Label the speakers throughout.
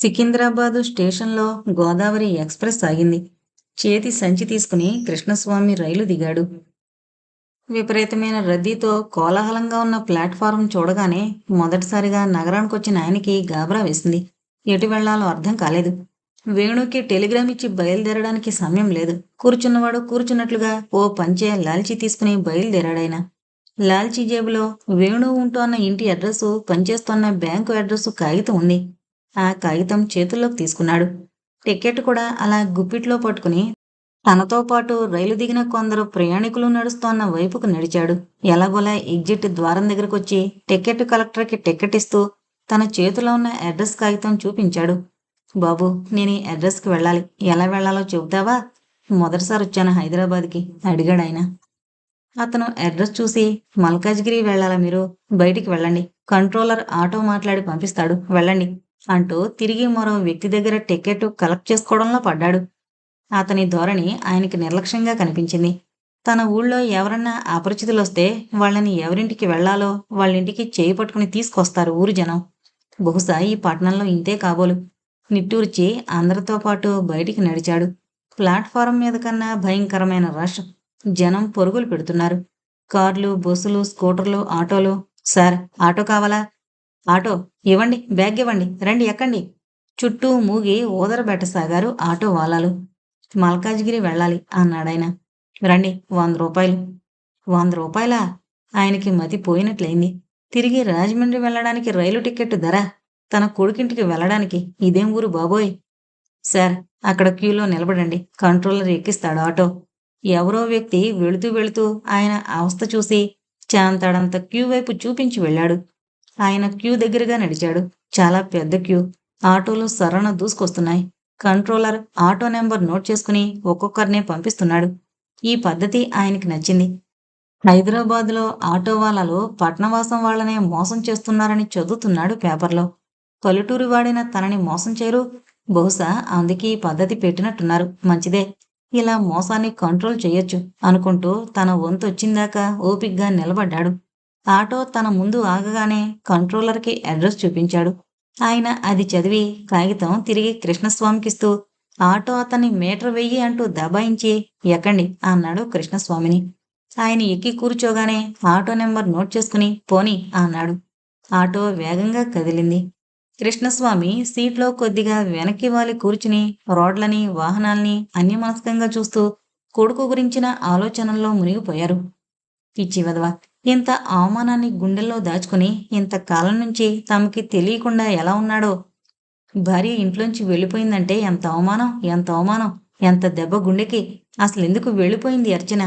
Speaker 1: సికింద్రాబాదు స్టేషన్లో గోదావరి ఎక్స్ప్రెస్ ఆగింది. చేతి సంచి తీసుకుని కృష్ణస్వామి రైలు దిగాడు. విపరీతమైన రద్దీతో కోలాహలంగా ఉన్న ప్లాట్ఫారం చూడగానే మొదటిసారిగా నగరానికి వచ్చిన ఆయనకి గాబరా వేసింది. ఎటు వెళ్ళాలో అర్థం కాలేదు. వేణుకి టెలిగ్రామ్ ఇచ్చి బయలుదేరడానికి సమయం లేదు. కూర్చున్నవాడు కూర్చున్నట్లుగా ఓ పంచే లాల్చీ తీసుకుని బయలుదేరాడాయన. లాల్చీ జేబులో వేణు ఉంటోన్న ఇంటి అడ్రస్సు పనిచేస్తున్న బ్యాంకు అడ్రస్సు కాగితం ఉంది. ఆ కాగితం చేతుల్లోకి తీసుకున్నాడు. టికెట్ కూడా అలా గుప్పిట్లో పట్టుకుని తనతో పాటు రైలు దిగిన కొందరు ప్రయాణికులు నడుస్తోన్న వైపుకు నడిచాడు. ఎలాగోలా ఎగ్జిట్ ద్వారం దగ్గరకు వచ్చి టికెట్ కలెక్టర్కి టికెట్ ఇస్తూ తన చేతిలో ఉన్న అడ్రస్ కాగితం చూపించాడు. బాబు నేను ఈ అడ్రస్కి వెళ్ళాలి. ఎలా వెళ్ళాలో చెబుతావా? మొదటిసారి వచ్చాను హైదరాబాద్కి అడిగాడు ఆయన. అతను అడ్రస్ చూసి మల్కాజ్గిరి వెళ్ళాలా మీరు? బయటికి వెళ్ళండి. కంట్రోలర్ ఆటో మాట్లాడి పంపిస్తాడు. వెళ్ళండి. అంటూ తిరిగి మరో వ్యక్తి దగ్గర టికెట్ కలెక్ట్ చేసుకోవడంలో పడ్డాడు. అతని ధోరణి ఆయనకి నిర్లక్ష్యంగా కనిపించింది. తన ఊళ్ళో ఎవరన్నా అపరిచితులు వస్తే వాళ్ళని ఎవరింటికి వెళ్ళాలో వాళ్ళింటికి చేయి పట్టుకుని తీసుకొస్తారు ఊరు జనం. బహుశా ఈ పట్టణంలో ఇంతే కాబోలు. నిట్టూర్చి అందరితో పాటు బయటికి నడిచాడు. ప్లాట్ఫారం మీద కన్నా భయంకరమైన రష్. జనం పొరుగులు పెడుతున్నారు. కార్లు బస్సులు స్కూటర్లు ఆటోలు. సార్ ఆటో కావాలా? ఆటో ఇవ్వండి బ్యాగ్ ఇవ్వండి రండి ఎక్కండి. చుట్టూ మూగి ఊదరబెట్టసాగారు ఆటో వాలాలు. మల్కాజ్గిరి వెళ్ళాలి అన్నాడాయన రండి వంద రూపాయలు. వంద రూపాయలా? ఆయనకి మతి పోయినట్లయింది. తిరిగి రాజమండ్రి వెళ్ళడానికి రైలు టికెట్ ధర. తన కొడుకింటికి వెళ్ళడానికి ఇదేం ఊరు బాబోయ్? సార్ అక్కడ క్యూలో నిలబడండి. కంట్రోలర్ ఎక్కిస్తాడు ఆటో. ఎవరో వ్యక్తి వెళుతూ వెళుతూ ఆయన అవస్థ చూసి చాంతాడంత క్యూ వైపు చూపించి వెళ్ళాడు. ఆయన క్యూ దగ్గరగా నడిచాడు. చాలా పెద్ద క్యూ. ఆటోలు సరణ దూసుకొస్తున్నాయి. కంట్రోలర్ ఆటో నెంబర్ నోట్ చేసుకుని ఒక్కొక్కరినే పంపిస్తున్నాడు. ఈ పద్ధతి ఆయనకి నచ్చింది. హైదరాబాద్లో ఆటో వాళ్ళలో పట్నవాసం వాళ్ళనే మోసం చేస్తున్నారని చదువుతున్నాడు పేపర్లో. పల్లెటూరు వాడిన తనని మోసం చేయరు. బహుశా అందుకే ఈ పద్ధతి పెట్టినట్టున్నారు. మంచిదే. ఇలా మోసాన్ని కంట్రోల్ చేయొచ్చు అనుకుంటూ తన వంతు వచ్చిందాకా ఓపిగ్గా నిలబడ్డాడు. ఆటో తన ముందు ఆగగానే కంట్రోలర్కి అడ్రస్ చూపించాడు. ఆయన అది చదివి కాగితం తిరిగి కృష్ణస్వామికిస్తూ ఆటో అతన్ని మీటర్ వెయ్యి అంటూ దబాయించి ఎక్కండి అన్నాడు కృష్ణస్వామిని. ఆయన ఎక్కి కూర్చోగానే ఆటో నెంబర్ నోట్ చేసుకుని పోని అన్నాడు. ఆటో వేగంగా కదిలింది. కృష్ణస్వామి సీట్లో కొద్దిగా వెనక్కి వాలి కూర్చుని రోడ్లని వాహనాల్ని అన్యమనస్కంగా చూస్తూ కొడుకు గురించిన ఆలోచనల్లో మునిగిపోయారు. పిచ్చి వదవా ఇంత అవమానాన్ని గుండెల్లో దాచుకుని ఇంతకాలం నుంచి తమకి తెలియకుండా ఎలా ఉన్నాడో? భార్య ఇంట్లోంచి వెళ్ళిపోయిందంటే ఎంత అవమానం ఎంత అవమానం ఎంత దెబ్బ గుండెకి అసలు ఎందుకు వెళ్ళిపోయింది అర్చన?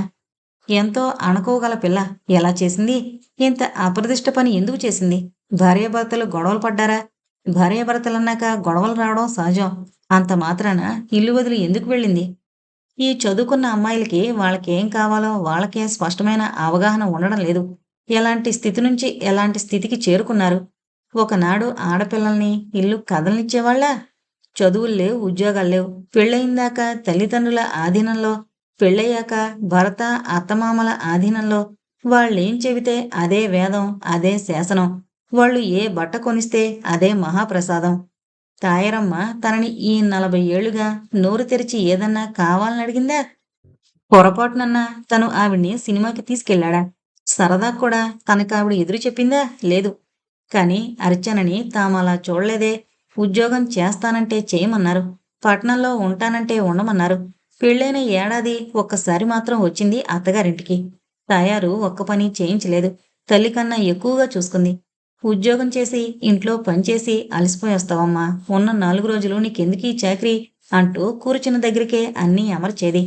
Speaker 1: ఎంతో అణకోగల పిల్ల ఎలా చేసింది? ఇంత అప్రదిష్ట పని ఎందుకు చేసింది? భార్యాభర్తలు గొడవలు పడ్డారా? భార్యాభర్తలన్నాక గొడవలు రావడం సహజం. అంత మాత్రాన ఇల్లు వదిలి ఎందుకు వెళ్ళింది? ఈ చదువుకున్న అమ్మాయిలకి వాళ్ళకేం కావాలో వాళ్ళకే స్పష్టమైన అవగాహన ఉండడం లేదు. ఎలాంటి స్థితి నుంచి ఎలాంటి స్థితికి చేరుకున్నారు? ఒకనాడు ఆడపిల్లల్ని ఇల్లు కదలనిచ్చేవాళ్ళ? చదువులు లేవు ఉద్యోగాలు లేవు. పెళ్ళయిందాక తల్లిదండ్రుల ఆధీనంలో పెళ్ళయ్యాక భర్త అత్తమామల ఆధీనంలో. వాళ్ళేం చెబితే అదే వేదం అదే శాసనం. వాళ్ళు ఏ బట్ట కొనిస్తే అదే మహాప్రసాదం. తాయరమ్మ తనని ఈ నలభై ఏళ్ళుగా నోరు తెరిచి ఏదన్నా కావాలని అడిగిందా? పొరపాటునన్నా తను ఆవిడ్ని సినిమాకి తీసుకెళ్ళాడా సరదా కూడా తనకు ఆవిడ ఎదురు చెప్పిందా? లేదు. కాని అర్చనని తాము అలా చూడలేదే. ఉద్యోగం చేస్తానంటే చేయమన్నారు. పట్నంలో ఉంటానంటే ఉండమన్నారు. పెళ్ళైన ఏడాది ఒక్కసారి మాత్రం వచ్చింది అత్తగారింటికి. తయారు ఒక్క పని చేయించలేదు. తల్లి కన్నా ఎక్కువగా చూసుకుంది. ఉద్యోగం చేసి ఇంట్లో పనిచేసి అలసిపోయి వస్తావమ్మా. ఉన్న నాలుగు రోజులు నీకెందుకీ చాకరీ? అంటూ కూర్చున్న దగ్గరికే అన్నీ అమర్చేది.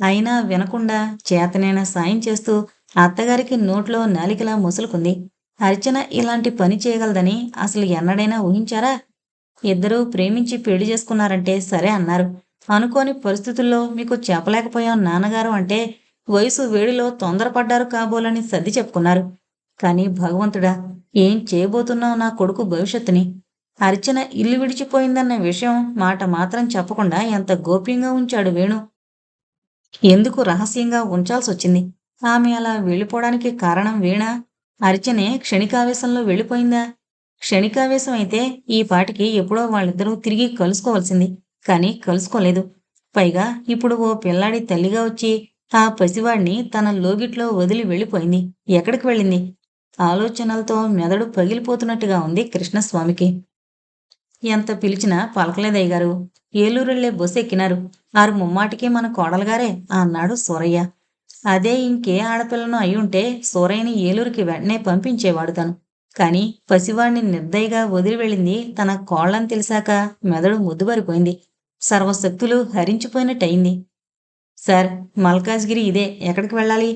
Speaker 1: అయినా వినకుండా చేతనైనా సాయం చేస్తూ అత్తగారికి నోట్లో నాలికలా ముసులుకుంది. అర్చన ఇలాంటి పని చేయగలదని అసలు ఎన్నడైనా ఊహించారా? ఇద్దరూ ప్రేమించి పెళ్ళి చేసుకున్నారంటే సరే అన్నారు. అనుకోని పరిస్థితుల్లో మీకు చెప్పలేకపోయాం నాన్నగారు అంటే వయసు వేడిలో తొందరపడ్డారు కాబోలని సర్ది చెప్పుకున్నారు. కానీ భగవంతుడా ఏం చేయబోతున్నావు నా కొడుకు భవిష్యత్తుని? అర్చన ఇల్లు విడిచిపోయిందన్న విషయం మాట మాత్రం చెప్పకుండా ఎంత గోప్యంగా ఉంచాడు వేణు. ఎందుకు రహస్యంగా ఉంచాల్సి వచ్చింది ఆమె అలా వెళ్ళిపోవడానికి కారణం వీణా? అర్చనే క్షణికావేశంలో వెళ్ళిపోయిందా? క్షణికావేశం అయితే ఈ పాటికి ఎప్పుడో వాళ్ళిద్దరూ తిరిగి కలుసుకోవాల్సింది కానీ కలుసుకోలేదు. పైగా ఇప్పుడు ఓ పిల్లాడి తల్లిగా వచ్చి ఆ పసివాడిని తన లోగిట్లో వదిలి వెళ్ళిపోయింది. ఎక్కడికి వెళ్ళింది? ఆలోచనలతో మెదడు పగిలిపోతున్నట్టుగా ఉంది కృష్ణస్వామికి. ఎంత పిలిచినా పలకలేదయ్య గారు ఏలూరెళ్ళే బస్సు ఎక్కినారు. ఆరు ముమ్మాటికి మన కోడలుగారే అన్నాడు సూరయ్య. అదే ఇంకే ఆడపిల్లను అయ్యుంటే సూరయ్యని ఏలూరుకి వెంటనే పంపించేవాడు తను. కాని పసివాణ్ణి నిర్దయగా వదిలి వెళ్ళింది తన కోళ్ళని తెలిసాక మెదడు ముద్దుబారిపోయింది. సర్వశక్తులు హరించిపోయినట్టయింది. సార్ మల్కాజ్గిరి ఇదే. ఎక్కడికి వెళ్ళాలి?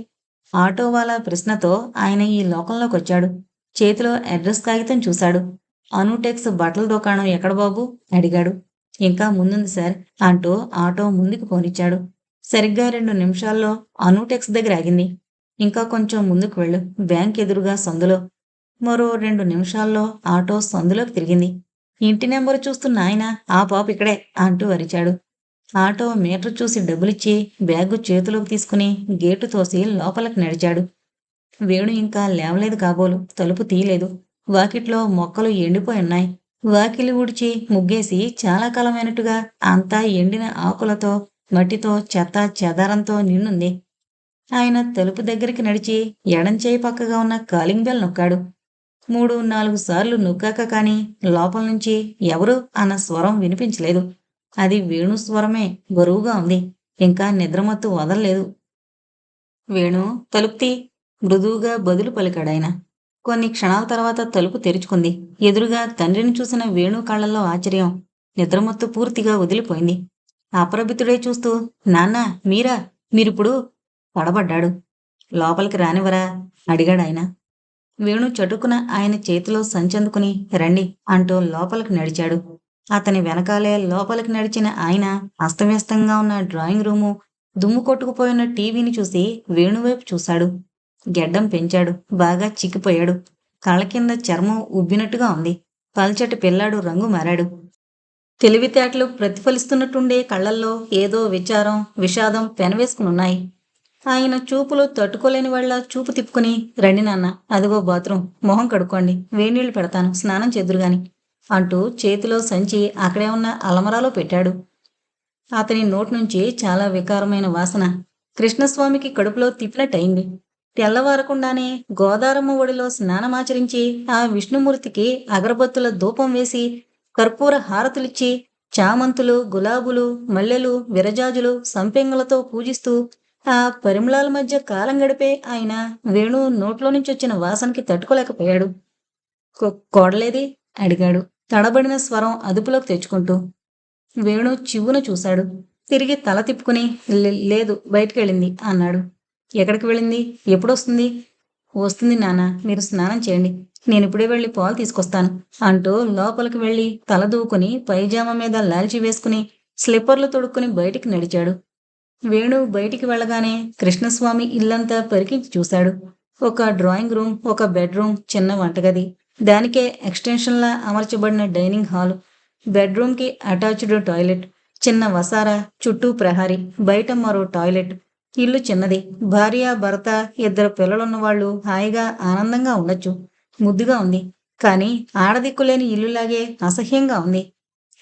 Speaker 1: ఆటో వాళ్ళ ప్రశ్నతో ఆయన ఈ లోకంలోకి వచ్చాడు. చేతిలో అడ్రస్ కాగితం చూశాడు. అనుటెక్స్ బట్టల దుకాణం ఎక్కడ బాబు? అడిగాడు. ఇంకా ముందుంది సార్ అంటూ ఆటో ముందుకు పోనిచ్చాడు. సరిగ్గా రెండు నిమిషాల్లో అనుటెక్స్ దగ్గర ఆగింది. ఇంకా కొంచెం ముందుకు వెళ్ళు. బ్యాంక్ ఎదురుగా సందులో. మరో రెండు నిమిషాల్లో ఆటో సందులోకి తిరిగింది. ఇంటి నెంబరు చూస్తున్న ఆయన ఆ పాప ఇక్కడే అంటూ అరిచాడు. ఆటో మీటర్ చూసి డబ్బులిచ్చి బ్యాగు చేతిలోకి తీసుకుని గేటు తోసి లోపలికి నడిచాడు. వేణు ఇంకా లేవలేదు కాబోలు. తలుపు తీయలేదు. వాకిట్లో మొక్కలు ఎండిపోయి ఉన్నాయి. వాకిలి ఊడ్చి ముగ్గేసి చాలా కాలమైనట్టుగా అంతా ఎండిన ఆకులతో మట్టితో చెత్త చెదారంతో నిండుంది. ఆయన తలుపు దగ్గరికి నడిచి ఎడంచేయి పక్కగా ఉన్న కాలింగ్ బెల్ నొక్కాడు. మూడు నాలుగు సార్లు నొక్కాక కానీ లోపల నుంచి ఎవరు అన్న స్వరం వినిపించలేదు. అది వేణు స్వరమే బరువుగా ఉంది. ఇంకా నిద్రమత్తు వదలలేదు. వేణు తలుపుతి మృదువుగా బదులు పలికాడాయన. కొన్ని క్షణాల తర్వాత తలుపు తెరుచుకుంది. ఎదురుగా తండ్రిని చూసిన వేణు కళ్ళల్లో ఆశ్చర్యం. నిద్రమత్తు పూర్తిగా వదిలిపోయింది. అప్రభితుడే చూస్తూ నాన్న మీరా? మీరిప్పుడు పడబడ్డాడు. లోపలికి రానివరా అడిగాడాయన. వేణు చటుకున ఆయన చేతిలో సంచందుకుని రండి అంటూ లోపలికి నడిచాడు. అతని వెనకాలే లోపలికి నడిచిన ఆయన అస్తవ్యస్తంగా ఉన్న డ్రాయింగ్ రూము దుమ్ము కొట్టుకుపోయిన టీవీని చూసి వేణువైపు చూశాడు. గెడ్డం పెంచాడు. బాగా చిక్కిపోయాడు. కళ్ళ కింద చర్మం ఉబ్బినట్టుగా ఉంది. పల్చటి పిల్లాడు రంగు మారాడు. తెలివితేటలు ప్రతిఫలిస్తున్నట్టుండే కళ్ళల్లో ఏదో విచారం విషాదం పెనవేసుకునున్నాయి. ఆయన చూపులు తట్టుకోలేని వాళ్ళ చూపు తిప్పుకుని రండి నాన్న అదిగో బాత్రూం మొహం కడుక్కోండి. వేణీళ్ళు పెడతాను. స్నానం చెదురుగాని అంటూ చేతిలో సంచి అక్కడే ఉన్న అలమరాలో పెట్టాడు. అతని నోటి నుంచి చాలా వికారమైన వాసన కృష్ణస్వామికి కడుపులో తిప్పినట్టయింది. తెల్లవారకుండానే గోదారమ్మ ఒడిలో స్నానమాచరించి ఆ విష్ణుమూర్తికి అగరబత్తుల ధూపం వేసి కర్పూర హారతులిచ్చి చామంతులు గులాబులు మల్లెలు విరజాజులు సంపెంగలతో పూజిస్తూ ఆ పరిమళాల మధ్య కాలం గడిపే ఆయన వేణు నోట్లో నుంచి వచ్చిన వాసనకి తట్టుకోలేకపోయాడు. "కో- కోడలేది? అడిగాడు. తడబడిన స్వరం అదుపులోకి తెచ్చుకుంటూ వేణు చివ్వున చూశాడు. తిరిగి తల తిప్పుకుని "లే- లేదు బయటికెళ్ళింది అన్నాడు. ఎక్కడికి వెళ్ళింది? ఎప్పుడొస్తుంది? వస్తుంది నాన్న మీరు స్నానం చేయండి. నేను ఇప్పుడే వెళ్ళి పాలు తీసుకొస్తాను అంటూ లోపలికి వెళ్ళి తల దూకుని పైజామా మీద లాల్చి వేసుకుని స్లిప్పర్లు తొడుక్కుని బయటికి నడిచాడు. వేణు బయటికి వెళ్ళగానే కృష్ణస్వామి ఇల్లంతా పరికించి చూశాడు. ఒక డ్రాయింగ్ రూమ్ ఒక బెడ్రూమ్ చిన్న వంటగది. దానికే ఎక్స్టెన్షన్లా అమర్చబడిన డైనింగ్ హాల్ బెడ్రూమ్కి అటాచ్డ్ టాయిలెట్ చిన్న వసారా చుట్టూ ప్రహారీ బయట మరో టాయిలెట్. ఇల్లు చిన్నది. భార్య భర్త ఇద్దరు పిల్లలున్న వాళ్ళు హాయిగా ఆనందంగా ఉండొచ్చు. ముద్దుగా ఉంది. కానీ ఆడదిక్కులేని ఇల్లులాగే అసహ్యంగా ఉంది.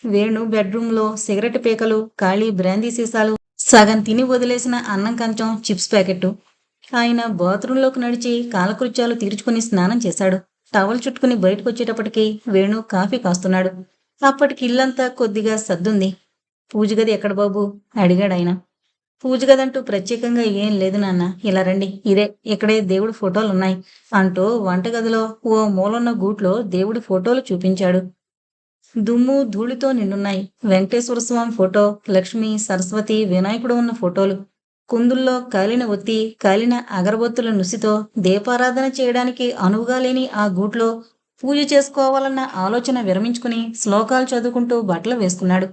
Speaker 1: వేణు బెడ్రూమ్లో సిగరెట్ పీకలు ఖాళీ బ్రాందీ సీసాలు సగం తిని వదిలేసిన అన్నం కంచం చిప్స్ ప్యాకెట్టు. ఆయన బాత్రూంలోకి నడిచి కాలకృత్యాలు తీర్చుకుని స్నానం చేశాడు. టవల్ చుట్టుకుని బయటకు వచ్చేటప్పటికి వేణు కాఫీ కాస్తున్నాడు. అప్పటికి ఇల్లంతా కొద్దిగా సద్దుంది పూజగది ఎక్కడ బాబు? అడిగాడు ఆయన. పూజగదంటూ ప్రత్యేకంగా ఏం లేదు నాన్న. ఇలా రండి. ఇదే ఇక్కడే దేవుడి ఫోటోలు ఉన్నాయి అంటూ వంటగదిలో ఓ మూలన్న గూట్లో దేవుడి ఫోటోలు చూపించాడు. దుమ్ము ధూళితో నిండున్నాయి. వెంకటేశ్వర స్వామి ఫోటో లక్ష్మి సరస్వతి వినాయకుడు ఉన్న ఫోటోలు. కుందుల్లో కాలిన ఒత్తి కాలిన అగరబత్తుల నుసితో దీపారాధన చేయడానికి అనువుగా లేని ఆ గూట్లో పూజ చేసుకోవాలన్న ఆలోచన విరమించుకుని శ్లోకాలు చదువుకుంటూ బట్టలు వేసుకున్నాడు.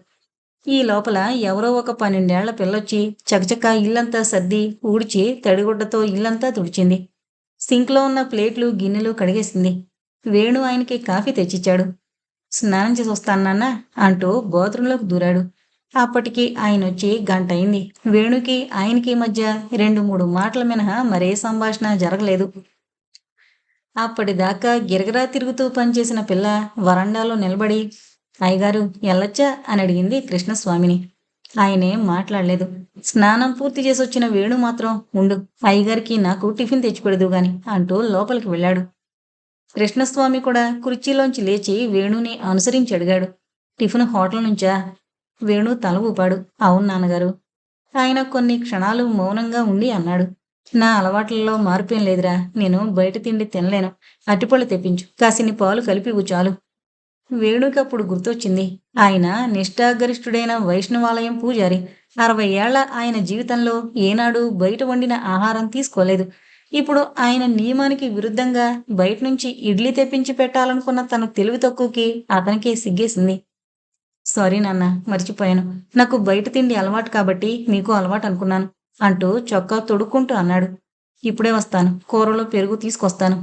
Speaker 1: ఈ లోపల ఎవరో ఒక పన్నెండేళ్ళ పిల్లొచ్చి చకచక ఇల్లంతా సర్ది ఊడ్చి తడిగుడ్డతో ఇల్లంతా తుడిచింది. సింక్లో ఉన్న ప్లేట్లు గిన్నెలు కడిగేసింది. వేణు ఆయనకి కాఫీ తెచ్చిచ్చాడు. స్నానం చేసి వస్తానన్నా నాన్న అంటూ బాత్రూంలోకి దూరాడు. అప్పటికి ఆయన వచ్చి గంట అయింది వేణుకి ఆయనకి మధ్య రెండు మూడు మాటల మినహా మరే సంభాషణ జరగలేదు. అప్పటిదాకా గిరగరా తిరుగుతూ పనిచేసిన పిల్ల వరండాలో నిలబడి అయ్యగారు ఎల్లచ్చా అని అడిగింది కృష్ణస్వామిని. ఆయనేం మాట్లాడలేదు. స్నానం పూర్తి చేసి వచ్చిన వేణు మాత్రం ఉండు అయ్యగారికి నాకు టిఫిన్ తెచ్చిపెడదు గాని అంటూ లోపలికి వెళ్ళాడు. కృష్ణస్వామి కూడా కుర్చీలోంచి లేచి వేణుని అనుసరించి అడిగాడు. టిఫిన్ హోటల్ నుంచా? వేణు తల ఊపాడు అవును నాన్నగారు. ఆయన కొన్ని క్షణాలు మౌనంగా ఉండి అన్నాడు. నా అలవాట్లలో మార్పేం లేదురా. నేను బయట తిండి తినలేను. అటిపళ్ళు తెప్పించు. కాసిని పాలు కలిపివు చాలు. వేణుకి అప్పుడు గుర్తొచ్చింది. ఆయన నిష్ఠాగరిష్ఠుడైన వైష్ణవాలయం పూజారి. అరవై ఏళ్ళ ఆయన జీవితంలో ఏనాడు బయట వండిన ఆహారం తీసుకోలేదు. ఇప్పుడు ఆయన నియమానికి విరుద్ధంగా బయట నుంచి ఇడ్లీ తెప్పించి పెట్టాలనుకున్న తన తెలివి తక్కువకి అతనికే సిగ్గేసింది. సారీ నాన్న మర్చిపోయాను. నాకు బయట తిండి అలవాటు కాబట్టి మీకు అలవాటు అనుకున్నాను అంటూ చొక్కా తొడుక్కుంటూ అన్నాడు. ఇప్పుడే వస్తాను కూరలో పెరుగు తీసుకొస్తాను.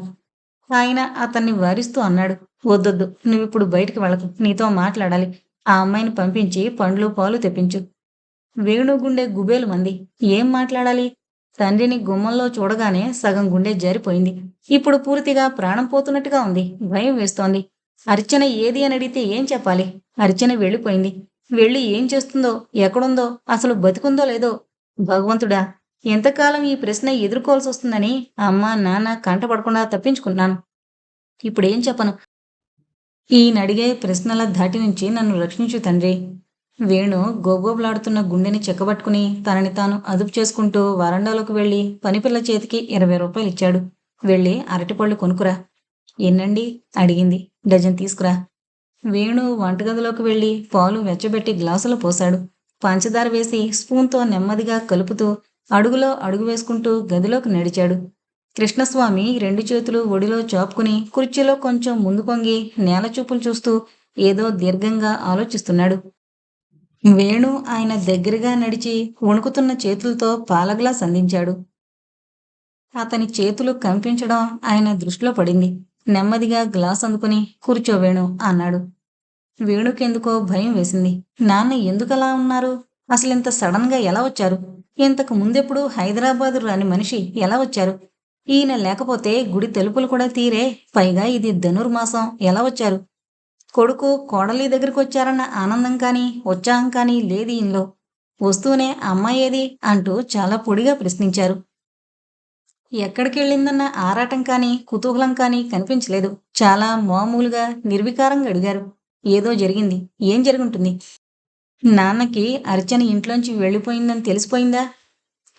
Speaker 1: ఆయన అతన్ని వారిస్తూ అన్నాడు. వద్దొద్దు నువ్విప్పుడు బయటికి వెళ్ళకు నీతో మాట్లాడాలి. ఆ అమ్మాయిని పంపించి పండ్లు పాలు తెప్పించు. వేణు గుండె గుబేలు మంది. ఏం మాట్లాడాలి? తండ్రిని గుమ్మంలో చూడగానే సగం గుండె జారిపోయింది. ఇప్పుడు పూర్తిగా ప్రాణం పోతున్నట్టుగా ఉంది. భయం వేస్తోంది. అర్చన ఏది అని అడిగితే ఏం చెప్పాలి? అర్చన వెళ్ళిపోయింది. వెళ్ళి ఏం చేస్తుందో? ఎక్కడుందో? అసలు బతుకుందో లేదో? భగవంతుడా ఎంతకాలం ఈ ప్రశ్న ఎదుర్కోవాల్సి వస్తుందని అమ్మ నాన్న కంటపడకుండా తప్పించుకున్నాను ఇప్పుడేం చెప్పను? ఈయనడిగే ప్రశ్నల ధాటి నుంచి నన్ను రక్షించు తండ్రి. వేణు గోగోబలాడుతున్న గుండెని చెక్కబట్టుకుని తనని తాను అదుపు చేసుకుంటూ వరండాలోకి వెళ్ళి పనిపిల్ల చేతికి ఇరవై రూపాయలు ఇచ్చాడు వెళ్ళి అరటిపళ్ళు కొనుక్కురా. ఎన్నండి? అడిగింది. డజన్ తీసుకురా. వేణు వంటగదిలోకి వెళ్ళి పాలు వెచ్చబెట్టి గ్లాసులో పోశాడు. పంచదార వేసి స్పూన్తో నెమ్మదిగా కలుపుతూ అడుగులో అడుగు వేసుకుంటూ గదిలోకి నడిచాడు. కృష్ణస్వామి రెండు చేతులు ఒడిలో చాపుకుని కుర్చీలో కొంచెం ముందు కొంగి నేల చూపులు చూస్తూ ఏదో దీర్ఘంగా ఆలోచిస్తున్నాడు. వేణు ఆయన దగ్గరగా నడిచి వణుకుతున్న చేతులతో పాల గ్లాస్ అందించాడు. అతని చేతులు కంపించడం ఆయన దృష్టిలో పడింది. నెమ్మదిగా గ్లాస్ అందుకుని కూర్చో వేణు అన్నాడు. వేణుకెందుకో భయం వేసింది. నాన్న ఎందుకలా ఉన్నారు? అసలు ఇంత సడన్గా ఎలా వచ్చారు? ఇంతకు ముందెప్పుడు హైదరాబాదు రాని మనిషి ఎలా వచ్చారు? ఈయన లేకపోతే గుడి తలుపులు కూడా తీరే పైగా ఇది ధనుర్మాసం. ఎలా వచ్చారు? కొడుకు కోడలి దగ్గరికి వచ్చారన్న ఆనందం కానీ ఉత్సాహం కానీ లేదు ఈయనలో. వస్తూనే అమ్మాయేది అంటూ చాలా పొడిగా ప్రశ్నించారు. ఎక్కడికి వెళ్ళిందన్న ఆరాటం కానీ కుతూహలం కానీ కనిపించలేదు. చాలా మామూలుగా నిర్వికారంగా అడిగారు. ఏదో జరిగింది. ఏం జరుగుంటుంది? నాన్నకి అర్చన ఇంట్లోంచి వెళ్ళిపోయిందని తెలిసిపోయిందా?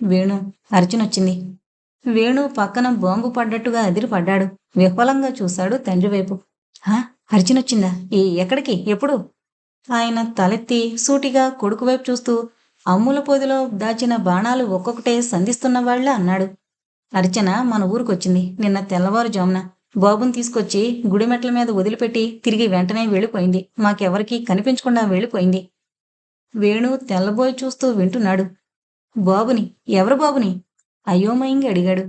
Speaker 1: వేణు అర్చన వచ్చింది. వేణు పక్కన బాంబు పడ్డట్టుగా అదిరిపడ్డాడు. విఫలంగా చూశాడు తండ్రి వైపు. హా అర్చన వచ్చిందా? ఏ ఎక్కడికి? ఎప్పుడు? ఆయన తలెత్తి సూటిగా కొడుకు వైపు చూస్తూ అమ్ముల పొదిలో దాచిన బాణాలు ఒక్కొక్కటే సంధిస్తున్న వాళ్ళ అన్నాడు. అర్చన మన ఊరికొచ్చింది. నిన్న తెల్లవారుజామున బాబుని తీసుకొచ్చి గుడిమెట్ల మీద వదిలిపెట్టి తిరిగి వెంటనే వెళ్ళిపోయింది. మాకెవరికీ కనిపించకుండా వెళ్ళిపోయింది. వేణు తెల్లబోయి చూస్తూ వింటున్నాడు. బాబుని? ఎవరు బాబుని? అయోమయంగా అడిగాడు.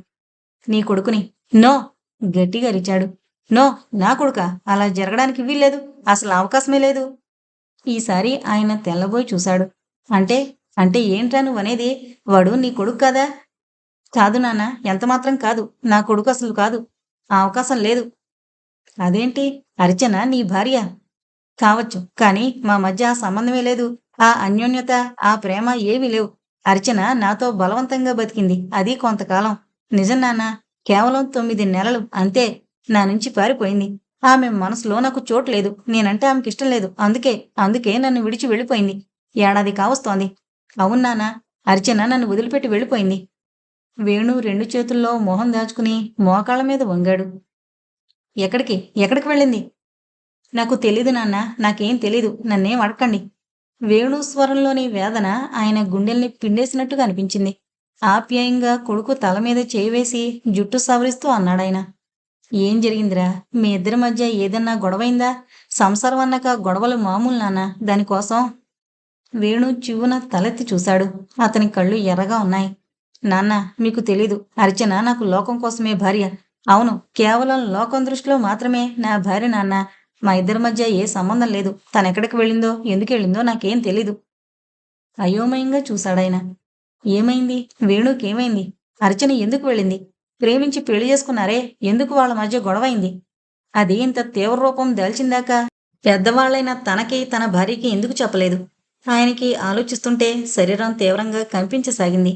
Speaker 1: నీ కొడుకుని. నో! గట్టిగా అరిచాడు. నో! నా కొడుక. అలా జరగడానికి వీల్లేదు. అసలు అవకాశమే లేదు. ఈసారి ఆయన తెల్లబోయి చూశాడు. అంటే అంటే ఏంట్రా నువ్వనేది? వాడు నీ కొడుకు కదా? కాదు నాన్న ఎంతమాత్రం కాదు. నా కొడుకు అసలు కాదు. ఆ అవకాశం లేదు. అదేంటి? అర్చన నీ భార్య. కావచ్చు. కానీ మా మధ్య ఆ సంబంధమే లేదు. ఆ అన్యోన్యత ఆ ప్రేమ ఏమీ లేవు. అర్చన నాతో బలవంతంగా బతికింది. అది కొంతకాలం. నిజం నాన్న కేవలం తొమ్మిది నెలలు. అంతే. నా నుంచి పారిపోయింది. ఆమె మనసులో నాకు చోటు లేదు. నేనంటే ఆమెకి ఇష్టం లేదు. అందుకే అందుకే నన్ను విడిచి వెళ్ళిపోయింది. ఏడాది కావస్తోంది. అవును నాన్న అర్చన నన్ను వదిలిపెట్టి వెళ్ళిపోయింది. వేణు రెండు చేతుల్లో మొహం దాచుకుని మోకాళ్ళ మీద వంగాడు. ఎక్కడికి? ఎక్కడికి వెళ్ళింది? నాకు తెలీదు నాన్న నాకేం తెలీదు నన్నేం అడకండి వేణు స్వరంలోని వేదన ఆయన గుండెల్ని పిండేసినట్టుగా అనిపించింది. ఆప్యాయంగా కొడుకు తల మీద చేయి వేసి జుట్టు సవరిస్తూ అన్నాడాయన. ఏం జరిగిందిరా? మీ ఇద్దరి మధ్య ఏదన్నా గొడవైందా? సంసారం అన్నాక గొడవలు మామూలు నాన్న దానికోసం? వేణు చివున తలెత్తి చూశాడు. అతని కళ్ళు ఎర్రగా ఉన్నాయి. నాన్న మీకు తెలీదు. అర్చన నాకు లోకం కోసమే భార్య. అవును కేవలం లోకం దృష్టిలో మాత్రమే నా భార్య నాన్న. మా ఇద్దరి మధ్య ఏ సంబంధం లేదు. తనెక్కడికి వెళ్ళిందో ఎందుకు వెళ్ళిందో నాకేం తెలీదు. అయోమయంగా చూశాడాయన ఏమైంది? వేణుకేమైంది అర్చన ఎందుకు వెళ్ళింది? ప్రేమించి పెళ్ళి చేసుకున్నారే. ఎందుకు వాళ్ళ మధ్య గొడవైంది? అది ఇంత తీవ్ర రూపం దాల్చిందాకా పెద్దవాళ్ళైన తనకి తన భార్యకి ఎందుకు చెప్పలేదు? ఆయనకి ఆలోచిస్తుంటే శరీరం తీవ్రంగా కంపించసాగింది.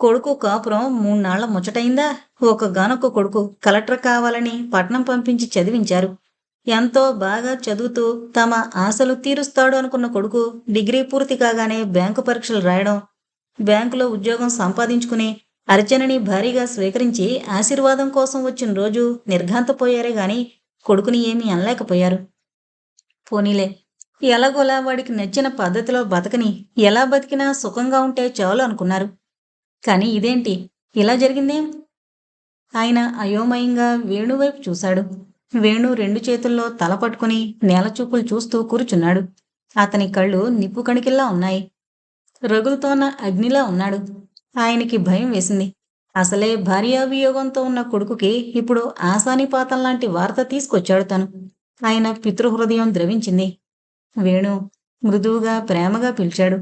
Speaker 1: కొడుకు కాపురం మూన్నాళ్ళ ముచ్చటైందా? ఒక గానొక్క కొడుకు కలెక్టర్ కావాలని పట్నం పంపించి చదివించారు. ఎంతో బాగా చదువుతూ తమ ఆశలు తీరుస్తాడు అనుకున్న కొడుకు డిగ్రీ పూర్తి కాగానే బ్యాంకు పరీక్షలు రాయడం బ్యాంకులో ఉద్యోగం సంపాదించుకుని అర్చనని భారీగా స్వీకరించి ఆశీర్వాదం కోసం వచ్చిన రోజు నిర్ఘాంతపోయారే గాని కొడుకుని ఏమీ అనలేకపోయారు. పోనీలే ఎలాగోలా వాడికి నచ్చిన పద్ధతిలో బతకని ఎలా బతికినా సుఖంగా ఉంటే చాలు అనుకున్నారు. కానీ ఇదేంటి? ఇలా జరిగిందేం? ఆయన అయోమయంగా వేణువైపు చూశాడు. వేణు రెండు చేతుల్లో తల పట్టుకుని నేలచూపులు చూస్తూ కూర్చున్నాడు. అతని కళ్ళు నిప్పు కణికిల్లా ఉన్నాయి. రగులుతోన్న అగ్నిలా ఉన్నాడు. ఆయనకి భయం వేసింది. అసలే భార్యావియోగంతో ఉన్న కొడుకుకి ఇప్పుడు ఆశానిపాతం లాంటి వార్త తీసుకొచ్చాడు తను. ఆయన పితృహృదయం ద్రవించింది. వేణు మృదువుగా ప్రేమగా పిలిచాడు.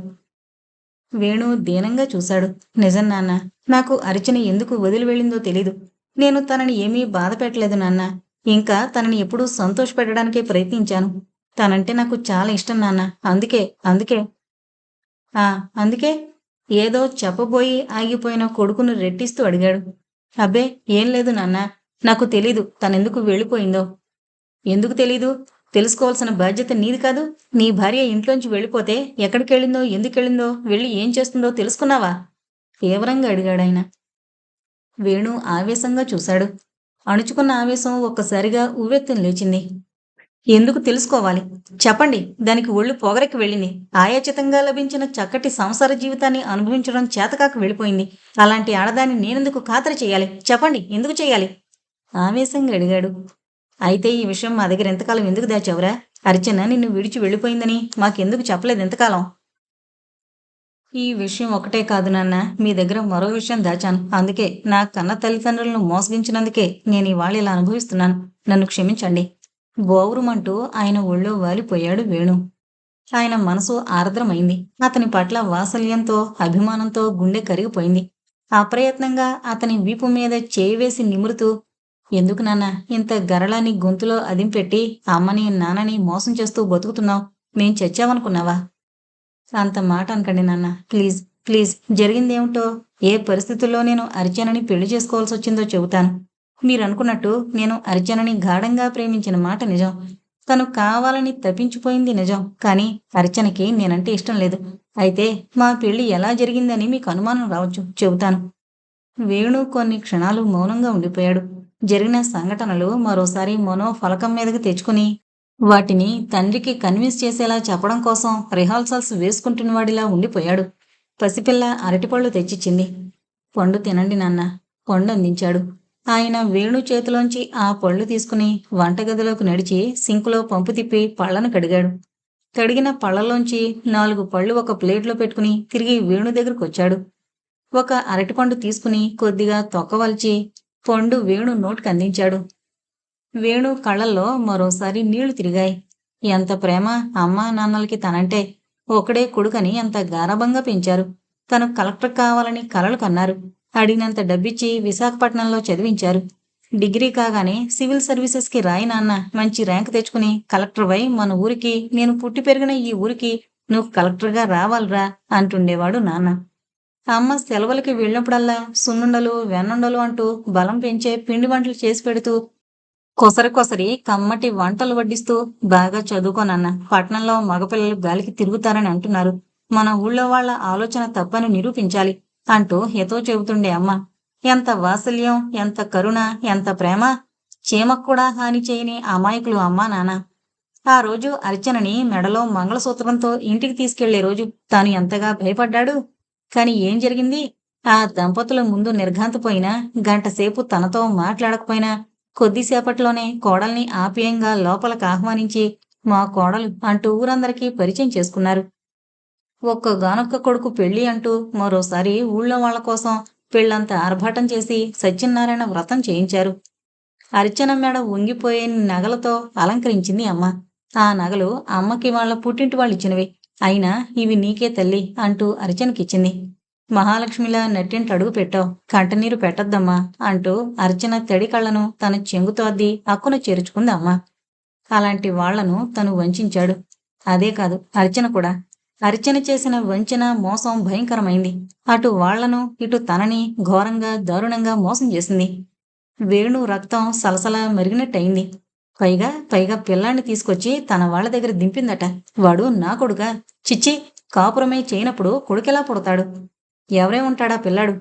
Speaker 1: వేణు దీనంగా చూశాడు. నిజం నాన్న నాకు అర్చన ఎందుకు వదిలి వెళ్ళిందో తెలీదు. నేను తనని ఏమీ బాధ పెట్టలేదు నాన్న. ఇంకా తనని ఎప్పుడూ సంతోషపెట్టడానికే ప్రయత్నించాను. తనంటే నాకు చాలా ఇష్టం నాన్న. అందుకే అందుకే. ఆ అందుకే? ఏదో చెప్పబోయి ఆగిపోయిన కొడుకును రెట్టిస్తూ అడిగాడు. అబ్బే ఏం లేదు నాన్న. నాకు తెలీదు తనెందుకు వెళ్ళిపోయిందో. ఎందుకు తెలీదు? తెలుసుకోవాల్సిన బాధ్యత నీది కాదు. నీ భార్య ఇంట్లోంచి వెళ్ళిపోతే ఎక్కడికి వెళ్ళిందో ఎందుకు వెళ్ళిందో వెళ్ళి ఏం చేస్తుందో తెలుసుకున్నావా? తీవ్రంగా అడిగాడాయన వేణు ఆవేశంగా చూశాడు. అణుచుకున్న ఆవేశం ఒక్కసారిగా ఉవ్వెత్తున లేచింది. ఎందుకు తెలుసుకోవాలి? చెప్పండి. దానికి ఒళ్ళు పొగరకి వెళ్ళింది. ఆయాచితంగా లభించిన చక్కటి సంసార జీవితాన్ని అనుభవించడం చేతకాక వెళ్ళిపోయింది. అలాంటి ఆడదాన్ని నేనెందుకు ఖాతరు చేయాలి? చెప్పండి. ఎందుకు చేయాలి? ఆవేశంగా అడిగాడు. అయితే ఈ విషయం మా దగ్గర ఎంతకాలం ఎందుకు దాచావురా? అర్చన నిన్ను విడిచి వెళ్ళిపోయిందని మాకెందుకు చెప్పలేదు ఎంతకాలం ఈ విషయం ఒకటే కాదు నాన్న. మీ దగ్గర మరో విషయం దాచాను. అందుకే నా కన్న తల్లిదండ్రులను మోసగించినందుకే నేను ఇవాళ ఇలా అనుభవిస్తున్నాను. నన్ను క్షమించండి. బోవురుమంటూ ఆయన ఒళ్ళో వాలిపోయాడు వేణు. ఆయన మనసు ఆర్ద్రమైంది. అతని పట్ల వాత్సల్యంతో అభిమానంతో గుండె కరిగిపోయింది. అప్రయత్నంగా అతని వీపు మీద చేయి వేసి నిమురుతూ ఎందుకు నాన్న? ఇంత గరళాన్ని గొంతులో అదింపెట్టి అమ్మని నాన్నని మోసం చేస్తూ బతుకుతున్నావు. మేం చచ్చామనుకున్నావా? అంత మాట అనకండి నాన్న. Please please. జరిగిందేమిటో ఏ పరిస్థితుల్లో నేను అర్చనని పెళ్ళి చేసుకోవాల్సి వచ్చిందో చెబుతాను. మీరు అనుకున్నట్టు నేను అర్చనని గాఢంగా ప్రేమించిన మాట నిజం. తను కావాలని తప్పించిపోయింది నిజం. కానీ అర్చనకి నేనంటే ఇష్టం లేదు. అయితే మా పెళ్ళి ఎలా జరిగిందని మీకు అనుమానం రావచ్చు చెబుతాను. వేణు కొన్ని క్షణాలు మౌనంగా ఉండిపోయాడు. జరిగిన సంఘటనలు మరోసారి మనో ఫలకం మీదకి తెచ్చుకుని వాటిని తండ్రికి కన్విన్స్ చేసేలా చెప్పడం కోసం రిహార్సల్స్ వేసుకుంటున్నవాడిలా ఉండిపోయాడు. పసిపిల్ల అరటిపళ్ళు తెచ్చిచ్చింది. పండు తినండి నాన్న పండు అందించాడు. ఆయన వేణు చేతిలోంచి ఆ పళ్ళు తీసుకుని వంటగదిలోకి నడిచి సింకులో పంపు తిప్పి పళ్ళను కడిగాడు. కడిగిన పళ్ళలోంచి నాలుగు పళ్ళు ఒక ప్లేట్లో పెట్టుకుని తిరిగి వేణు దగ్గరకు వచ్చాడు ఒక అరటిపండు తీసుకుని కొద్దిగా తొక్కవలిచి పండు వేణు నోటికి అందించాడు వేణు కళ్ళల్లో మరోసారి నీళ్ళు తిరిగాయి. ఎంత ప్రేమ అమ్మా నాన్నలకి తనంటే. ఒకడే కొడుకని ఎంత గారభంగా పెంచారు. తను కలెక్టర్ కావాలని కలలు కన్నారు. అడిగినంత డబ్బిచ్చి విశాఖపట్నంలో చదివించారు. డిగ్రీ కాగానే సివిల్ సర్వీసెస్కి రాయి నాన్న మంచి ర్యాంక్ తెచ్చుకుని కలెక్టర్ వై మన ఊరికి నేను పుట్టి పెరిగిన ఈ ఊరికి నువ్వు కలెక్టర్గా రావాలిరా అంటుండేవాడు నాన్న. అమ్మ సెలవులకి వెళ్ళినప్పుడల్లా సున్నుండలు వెన్నుండలు అంటూ బలం పెంచే పిండి వంటలు చేసి పెడుతూ కొసరి కొసరి కమ్మటి వంటలు వడ్డిస్తూ బాగా చదువుకోనన్న పట్టణంలో మగపిల్లలు గాలికి తిరుగుతారని అంటున్నారు. మన ఊళ్ళో వాళ్ళ ఆలోచన తప్పని నిరూపించాలి అంటూ హితో చెబుతుండే అమ్మ. ఎంత వాత్సల్యం ఎంత కరుణ ఎంత ప్రేమ. చీమకు కూడా హాని చేయని అమాయకులు అమ్మా నాన్న. ఆ రోజు అర్చనని మెడలో మంగళసూత్రంతో ఇంటికి తీసుకెళ్ళే రోజు తాను ఎంతగా భయపడ్డాడు? కాని ఏం జరిగింది? ఆ దంపతుల ముందు నిర్ఘాంతపోయినా గంటసేపు తనతో మాట్లాడకపోయినా కొద్దిసేపట్లోనే కోడల్ని ఆప్యాయంగా లోపలకు ఆహ్వానించి మా కోడలు అంటూ ఊరందరికీ పరిచయం చేసుకున్నారు. ఒక్కగానొక్క కొడుకు పెళ్ళి అంటూ మరోసారి ఊళ్ళో వాళ్ళ కోసం పెళ్ళంతా ఆర్భాటం చేసి సత్యనారాయణ వ్రతం చేయించారు. అర్చన మేడ ఉంగిపోయే నగలతో అలంకరించింది అమ్మ. ఆ నగలు అమ్మకి వాళ్ళ పుట్టింటి వాళ్ళు ఇచ్చినవి. అయినా ఇవి నీకే తల్లి అంటూ అర్చనకిచ్చింది. మహాలక్ష్మిలా నట్టింటి అడుగు పెట్టావు. కంటనీరు పెట్టద్దమ్మా అంటూ అర్చన తడి కళ్ళను తన చెంగుతో అద్ది అక్కున చేర్చుకుంది అమ్మా అలాంటి వాళ్ళను తను వంచాడు. అదే కాదు అర్చన కూడా. అర్చన చేసిన వంచన మోసం భయంకరమైంది. అటు వాళ్ళను ఇటు తనని ఘోరంగా దారుణంగా మోసం చేసింది. వేణు రక్తం సలసల మరిగినట్టయింది. పైగా పైగా పిల్లాన్ని తీసుకొచ్చి తన వాళ్ళ దగ్గర దింపిందట. వాడు నా కొడుక. చిచ్చి కాపురమై చేయనప్పుడు కొడుకెలా పుడతాడు? ఎవరే ఉంటాడా పిల్లాడు?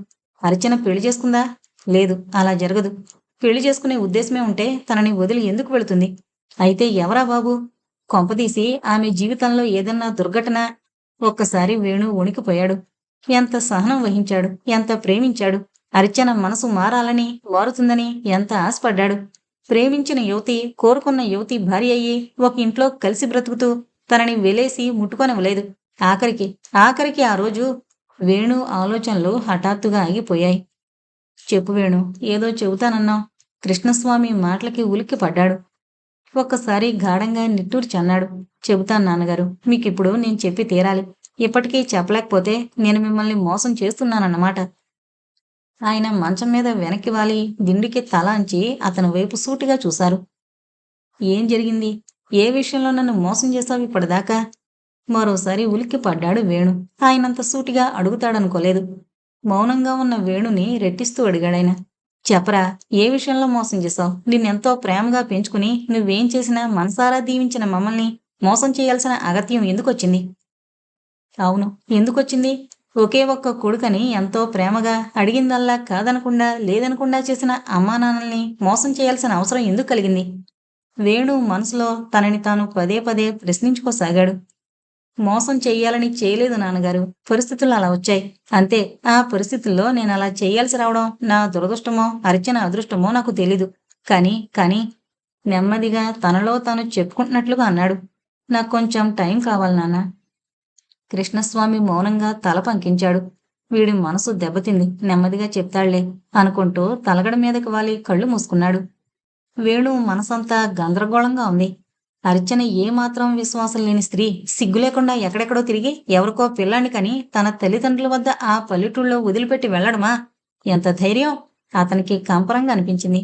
Speaker 1: అర్చన పెళ్ళి చేసుకుందా? లేదు అలా జరగదు. పెళ్ళి చేసుకునే ఉద్దేశమే ఉంటే తనని వదిలి ఎందుకు వెళుతుంది? అయితే ఎవరా బాబు? కొంపదీసి ఆమె జీవితంలో ఏదన్నా దుర్ఘటన ఒక్కసారి వేణు వణికిపోయాడు. ఎంత సహనం వహించాడు ఎంత ప్రేమించాడు. అర్చన మనసు మారాలని మారుతుందని ఎంత ఆశపడ్డాడు. ప్రేమించిన యువతి కోరుకున్న యువతి భార్య అయ్యి ఒక ఇంట్లో కలిసి బ్రతుకుతూ తనని వెలేసి ముట్టుకొనవలేదు. ఆఖరికి ఆఖరికి ఆ రోజు వేణు ఆలోచనలు హఠాత్తుగా ఆగిపోయాయి. చెప్పు వేణు ఏదో చెబుతానన్నావు. కృష్ణస్వామి మాటలకి ఉలిక్కి పడ్డాడు. ఒక్కసారి గాఢంగా నిట్టూరు చన్నాడు చెబుతాను నాన్నగారు మీకిప్పుడు నేను చెప్పి తీరాలి. ఇప్పటికీ చెప్పలేకపోతే నేను మిమ్మల్ని మోసం చేస్తున్నానన్నమాట. ఆయన మంచం మీద వెనక్కి వాలి దిండుకి తల అంచి అతని వైపు సూటిగా చూశారు. ఏం జరిగింది? ఏ విషయంలో నన్ను మోసం చేశావు ఇప్పటిదాకా? మరోసారి ఉలిక్కి పడ్డాడు వేణు. ఆయనంత సూటిగా అడుగుతాడనుకోలేదు. మౌనంగా ఉన్న వేణుని రెట్టిస్తూ అడిగాడాయన. చెప్పరా ఏ విషయంలో మోసం చేశావు? నిన్నెంతో ప్రేమగా పెంచుకుని నువ్వేం చేసినా మనసారా దీవించిన మమ్మల్ని మోసం చేయాల్సిన అగత్యం ఎందుకొచ్చింది? అవును ఎందుకొచ్చింది? ఒకే ఒక్క కొడుకని ఎంతో ప్రేమగా అడిగిందల్లా కాదనకుండా లేదనకుండా చేసిన అమ్మా నాన్నల్ని మోసం చేయాల్సిన అవసరం ఎందుకు కలిగింది? వేణు మనసులో తనని తాను పదే పదే ప్రశ్నించుకోసాగాడు. మోసం చెయ్యాలని చేయలేదు నాన్నగారు. పరిస్థితులు అలా వచ్చాయి. అంతే ఆ పరిస్థితుల్లో నేను అలా చేయాల్సి రావడం నా దురదృష్టమో అర్చన అదృష్టమో నాకు తెలీదు. కానీ కానీ నెమ్మదిగా తనలో తాను చెప్పుకుంటున్నట్లుగా అన్నాడు. నాకు కొంచెం టైం కావాలి నాన్న. కృష్ణస్వామి మౌనంగా తల పంకించాడు. వీడి మనసు దెబ్బతింది. నెమ్మదిగా చెప్తాళ్ళే అనుకుంటూ తలగడ మీదకి వాలి కళ్ళు మూసుకున్నాడు. వేణు మనసంతా గందరగోళంగా ఉంది. అర్చన ఏమాత్రం విశ్వాసం లేని స్త్రీ సిగ్గు లేకుండా ఎక్కడెక్కడో తిరిగి ఎవరికో పిల్లాన్ని కని తన తల్లిదండ్రుల వద్ద ఆ పల్లెటూళ్ళలో వదిలిపెట్టి వెళ్ళడమా ఎంత ధైర్యం! అతనికి కంపరంగా అనిపించింది.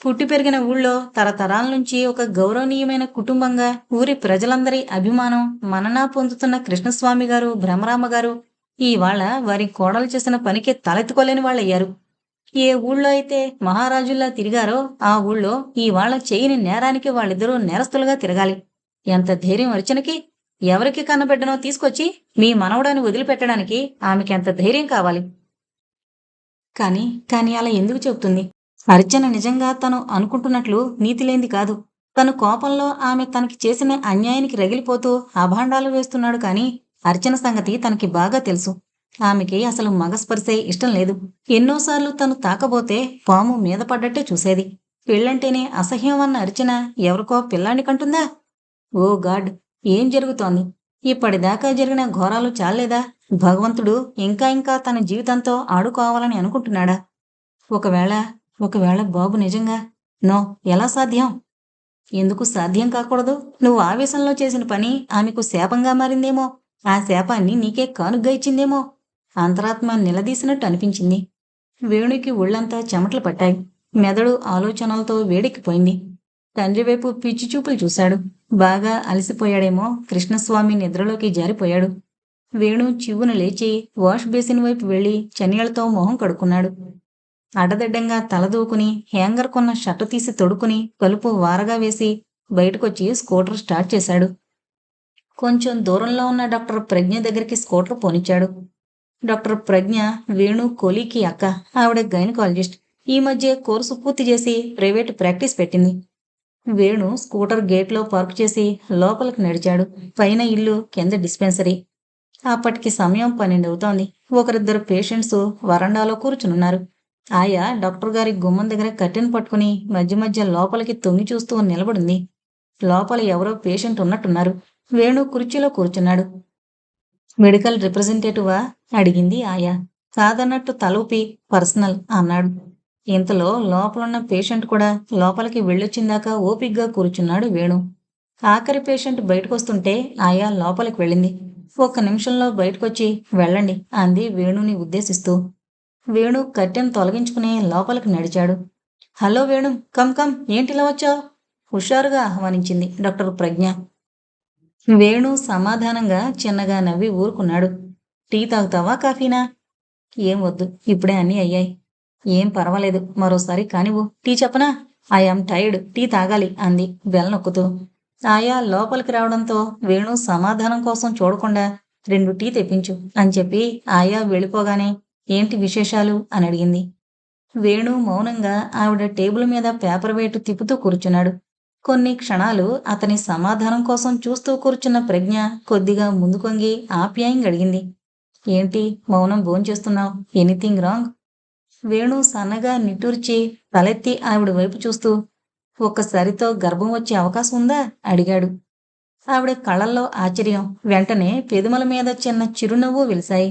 Speaker 1: పుట్టి పెరిగిన ఊళ్ళో తరతరాల నుంచి ఒక గౌరవనీయమైన కుటుంబంగా ఊరి ప్రజలందరి అభిమానం మననా పొందుతున్న కృష్ణస్వామి గారు భ్రమరామ గారు ఇవాళ వారి కోడలు చేసిన పనికి తలెత్తుకోలేని వాళ్ళయ్యారు. ఏ ఊళ్ళో అయితే మహారాజుల్లా తిరిగారో ఆ ఊళ్ళో ఇవాళ చేయని నేరానికి వాళ్ళిద్దరూ నేరస్తులుగా తిరగాలి. ఎంత ధైర్యం అర్చనకి ఎవరికి కన్నబిడ్డనో తీసుకొచ్చి మీ మనవడాన్ని వదిలిపెట్టడానికి ఆమెకి ఎంత ధైర్యం కావాలి? కాని కాని అలా ఎందుకు చెబుతుంది? అర్చన నిజంగా తను అనుకుంటున్నట్లు నీతిలేంది కాదు. తను కోపంలో ఆమె తనకి చేసిన అన్యాయానికి రగిలిపోతూ అభాండాలు వేస్తున్నాడు కాని అర్చన సంగతి తనకి బాగా తెలుసు. ఆమెకి అసలు మగస్పర్శే ఇష్టం లేదు. ఎన్నోసార్లు తను తాకబోతే పాము మీద పడ్డట్టే చూసేది. పెళ్ళంటేనే అసహ్యం అన్న అర్చన ఎవరికో పిల్లాన్ని కంటుందా? ఓ గాడ్ ఏం జరుగుతోంది? ఇప్పటిదాకా జరిగిన ఘోరాలు చాలేదా భగవంతుడు ఇంకా ఇంకా తన జీవితంతో ఆడుకోవాలని అనుకుంటున్నాడా? ఒకవేళ ఒకవేళ బాబు నిజంగా నో ఎలా సాధ్యం? ఎందుకు సాధ్యం కాకూడదు? నువ్వు ఆవేశంలో చేసిన పని ఆమెకు శాపంగా మారిందేమో ఆ శాపాన్ని నీకే కానుగ్గా ఇచ్చిందేమో. అంతరాత్మ నిలదీసినట్టు అనిపించింది. వేణుకి ఒళ్ళంతా చెమటలు పట్టాయి. మెదడు ఆలోచనలతో వేడెక్కిపోయింది. తండ్రి వైపు పిచ్చి చూపులు చూశాడు. బాగా అలసిపోయాడేమో కృష్ణస్వామి నిద్రలోకి జారిపోయాడు. వేణు చివ్వున లేచి వాష్ బేసిన్ వైపు వెళ్ళి చన్నీళ్ళతో మొహం కడుక్కున్నాడు. అడ్డదిడ్డంగా తలదూకుని హ్యాంగర్ కొన్న షర్టు తీసి తొడుకుని కలుపు వారగా వేసి బయటకొచ్చి స్కూటర్ స్టార్ట్ చేశాడు. కొంచెం దూరంలో ఉన్న డాక్టర్ ప్రజ్ఞ దగ్గరికి స్కూటర్ పోనిచ్చాడు. డాక్టర్ ప్రజ్ఞ వేణు కోలీకి అక్క ఆవిడ గైనకాలజిస్ట్. ఈ మధ్య కోర్సు పూర్తి చేసి ప్రైవేట్ ప్రాక్టీస్ పెట్టింది. వేణు స్కూటర్ గేట్లో పార్క్ చేసి లోపలికి నడిచాడు. పైన ఇల్లు కింద డిస్పెన్సరీ. అప్పటికి సమయం పన్నెండు అవుతోంది ఒకరిద్దరు పేషెంట్స్ వరండాలో కూర్చునున్నారు. ఆయా డాక్టర్ గారి గుమ్మం దగ్గర కట్టెను పట్టుకుని మధ్య మధ్య లోపలికి తొంగి చూస్తూ నిలబడింది. లోపల ఎవరో పేషెంట్ ఉన్నట్టున్నారు. వేణు కుర్చీలో కూర్చున్నాడు. మెడికల్ రిప్రజెంటేటివా అడిగింది ఆయా కాదన్నట్టు తలూపి పర్సనల్ అన్నాడు. ఇంతలో లోపలున్న పేషెంట్ కూడా లోపలికి వెళ్ళొచ్చిందాక ఓపిగ్గా కూర్చున్నాడు వేణు. ఆఖరి పేషెంట్ బయటకొస్తుంటే ఆయా లోపలికి వెళ్ళింది. ఒక్క నిమిషంలో బయటకొచ్చి వెళ్ళండి అంది వేణుని ఉద్దేశిస్తూ. వేణు కట్టెను తొలగించుకుని లోపలికి నడిచాడు. హలో వేణు కమ్ కమ్ ఏంటిలా వచ్చావు? హుషారుగా ఆహ్వానించింది డాక్టర్ ప్రజ్ఞ. వేణు సమాధానంగా చిన్నగా నవ్వి ఊరుకున్నాడు. టీ తాగుతావా కాఫీనా? ఏం వద్దు ఇప్పుడే అన్నీ అయ్యాయి. ఏం పర్వాలేదు మరోసారి కానివ్వు. టీ చెప్పనా? ఐఆమ్ టైర్డ్ టీ తాగాలి అంది బెల్ నొక్కుతూ. ఆయా లోపలికి రావడంతో వేణు సమాధానం కోసం చూడకుండా రెండు టీ తెప్పించు అని చెప్పి ఆయా వెళ్ళిపోగానే ఏంటి విశేషాలు? అని అడిగింది. వేణు మౌనంగా ఆవిడ టేబుల్ మీద పేపర్ వేటు తిప్పుతూ కూర్చున్నాడు. కొన్ని క్షణాలు అతని సమాధానం కోసం చూస్తూ కూర్చున్న ప్రజ్ఞ కొద్దిగా ముందుకొంగి ఆప్యాయంగా అడిగింది. ఏంటి? మౌనం భోంచేస్తున్నావు? ఎనీథింగ్ రాంగ్ వేణు సన్నగా నిట్టూర్చి తలెత్తి ఆవిడ వైపు చూస్తూ ఒక్కసారితో గర్భం వచ్చే అవకాశం ఉందా? అడిగాడు. ఆవిడ కళ్ళల్లో ఆశ్చర్యం. వెంటనే పెదుమల మీద చిన్న చిరునవ్వు వెలిశాయి.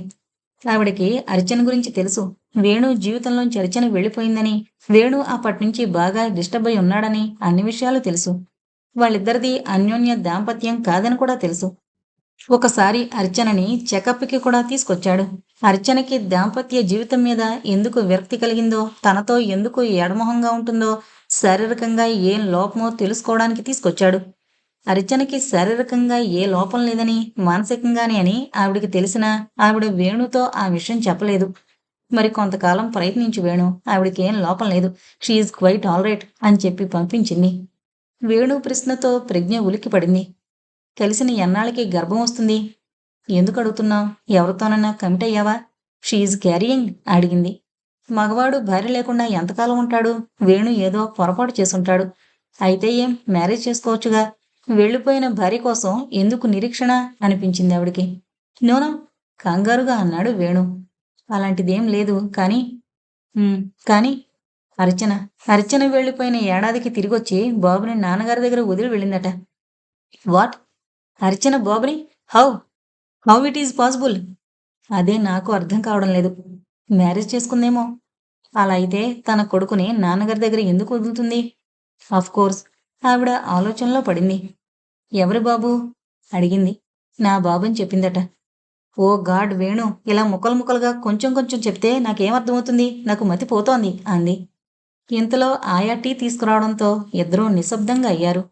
Speaker 1: ఆవిడకి అర్చన గురించి తెలుసు. వేణు జీవితంలోంచి అర్చన వెళ్ళిపోయిందని వేణు అప్పటినుంచి బాగా డిస్టర్బ్ అయి ఉన్నాడని అన్ని విషయాలు తెలుసు. వాళ్ళిద్దరిది అన్యోన్య దాంపత్యం కాదని కూడా తెలుసు. ఒకసారి అర్చనని చెకప్కి కూడా తీసుకొచ్చాడు. అర్చనకి దాంపత్య జీవితం మీద ఎందుకు విరక్తి కలిగిందో తనతో ఎందుకు ఎడమొహంగా ఉంటుందో శారీరకంగా ఏం లోపమో తెలుసుకోవడానికి తీసుకొచ్చాడు. అర్చనకి శారీరకంగా ఏ లోపం లేదని మానసికంగానే అని ఆవిడికి తెలిసినా ఆవిడ వేణుతో ఆ విషయం చెప్పలేదు. మరి కొంతకాలం ప్రయత్నించి వేణు ఆవిడకి ఏం లోపం లేదు. షీఈ్ క్వైట్ ఆల్ రైట్ అని చెప్పి పంపించింది. వేణు ప్రశ్నతో ప్రజ్ఞ ఉలికిపడింది కలిసిన ఎన్నాళ్ళకి గర్భం వస్తుంది? ఎందుకు అడుగుతున్నావు? ఎవరితోనన్నా కమిట్ అయ్యావా? షీఈ్ క్యారియింగ్ అడిగింది. మగవాడు భార్య లేకుండా ఎంతకాలం ఉంటాడు? వేణు ఏదో పొరపాటు చేసుంటాడు. అయితే ఏం? మ్యారేజ్ చేసుకోవచ్చుగా? వెళ్ళిపోయిన భార్య కోసం ఎందుకు నిరీక్షణ అనిపించింది ఆవిడికి? నోనో? కంగారుగా అన్నాడు వేణు. అలాంటిదేం లేదు కానీ కానీ అర్చన అర్చన వెళ్ళిపోయిన ఏడాదికి తిరిగొచ్చి బాబుని నాన్నగారి దగ్గర వదిలి వెళ్ళిందట. వాట్? అర్చన బాబుని? How? How it is possible? అదే నాకు అర్థం కావడం లేదు. మ్యారేజ్ చేసుకుందేమో? అలా అయితే తన కొడుకుని నాన్నగారి దగ్గర ఎందుకు వదులుతుంది? ఆఫ్ కోర్స్ ఆవిడ ఆలోచనలో పడింది. ఎవరు బాబు? అడిగింది. నా బాబుని చెప్పిందట. ఓ గాడ్ వేణు ఇలా ముక్కలు ముక్కలుగా కొంచెం కొంచెం చెప్తే నాకేమర్థమవుతుంది నాకు మతి పోతోంది అంది. ఇంతలో ఆయా టీ తీసుకురావడంతో ఇద్దరూ నిశ్శబ్దంగా అయ్యారు.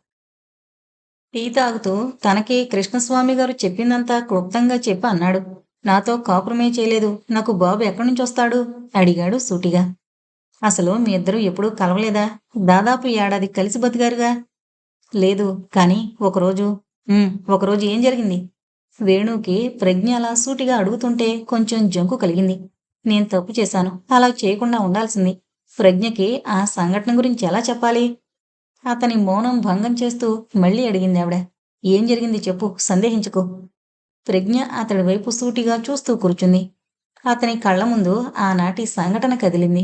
Speaker 1: టీ తాగుతూ తనకి కృష్ణస్వామి గారు చెప్పిందంతా క్లుప్తంగా చెప్పి అన్నాడు. నాతో కాపురమే చేయలేదు. నాకు బాబు ఎక్కడి నుంచి వస్తాడు? అడిగాడు సూటిగా. అసలు మీ ఇద్దరు ఎప్పుడూ కలవలేదా? దాదాపు ఏడాది కలిసి బతికారుగా. లేదు కానీ ఒకరోజు ఒకరోజు ఏం జరిగింది? వేణుకి ప్రజ్ఞ అలా సూటిగా అడుగుతుంటే కొంచెం జంకు కలిగింది. నేను తప్పు చేశాను. అలా చేయకుండా ఉండాల్సింది. ప్రజ్ఞకి ఆ సంఘటన గురించి ఎలా చెప్పాలి? అతని మౌనం భంగం చేస్తూ మళ్ళీ అడిగింది ఆవిడ. ఏం జరిగింది చెప్పు సందేహించుకో. ప్రజ్ఞ అతడి వైపు సూటిగా చూస్తూ కూర్చుంది. అతని కళ్ళ ముందు ఆనాటి సంఘటన కదిలింది.